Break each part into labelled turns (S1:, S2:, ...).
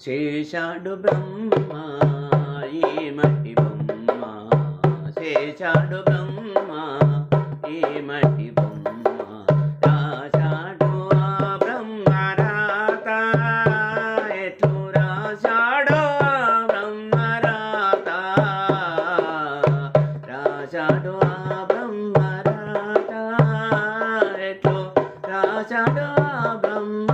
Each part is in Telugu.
S1: శేషాడు బ్రహ్మ ఈ మట్టి బొమ్మ? శేషాడు బ్రహ్మ ఈ మట్టి బొమ్మ? రాశాడు ఆ బ్రహ్మ రాత ఎట్లు రాశాడు బ్రహ్మ రాత? రాశాడు ఆ బ్రహ్మ రాత ఎట్లు రాశాడు ఆ బ్రహ్మ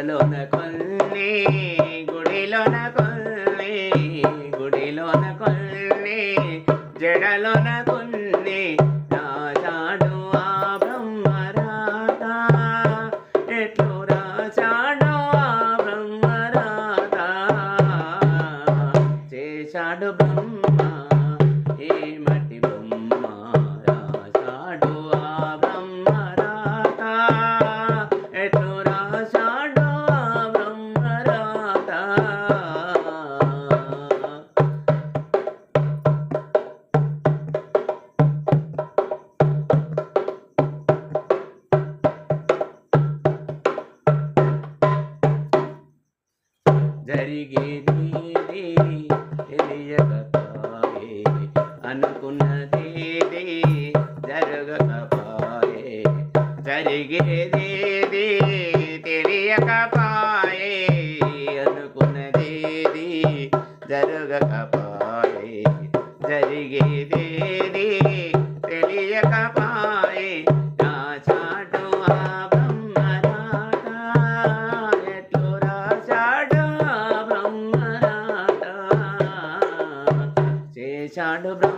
S1: జడలోన కొన్ని గుడిలోన కొల్లి గుడిలోన కొల్లి జడలోన కొన్ని రాశాడు ఆ బ్రహ్మరాత. ఎట్లు రాశాడు ఆ బ్రహ్మరాత. చేశాడు బ్రహ్మ ఏ జరిగేది తెలియకపాయే అనుకున్నదేది? జరగకపాయే జరిగేది తెలియకపాయే అనుకున్నదేది? జరగకపాయే జరిగేది తెలియకపాయే చేశాడు బ్రహ్మ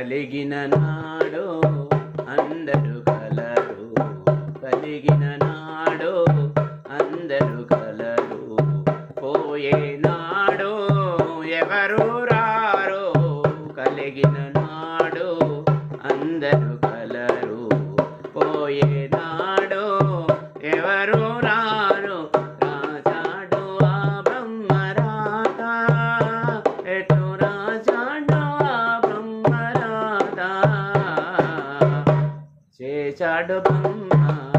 S1: కలిగిన నాడు అందరు కలరు. కలిగిన నాడు అందరు కలరు. పోయే నాడు ఎవరు రారు. కలిగిన నాడు అందరు కలరు. పోయే నాడు చాడబన్నా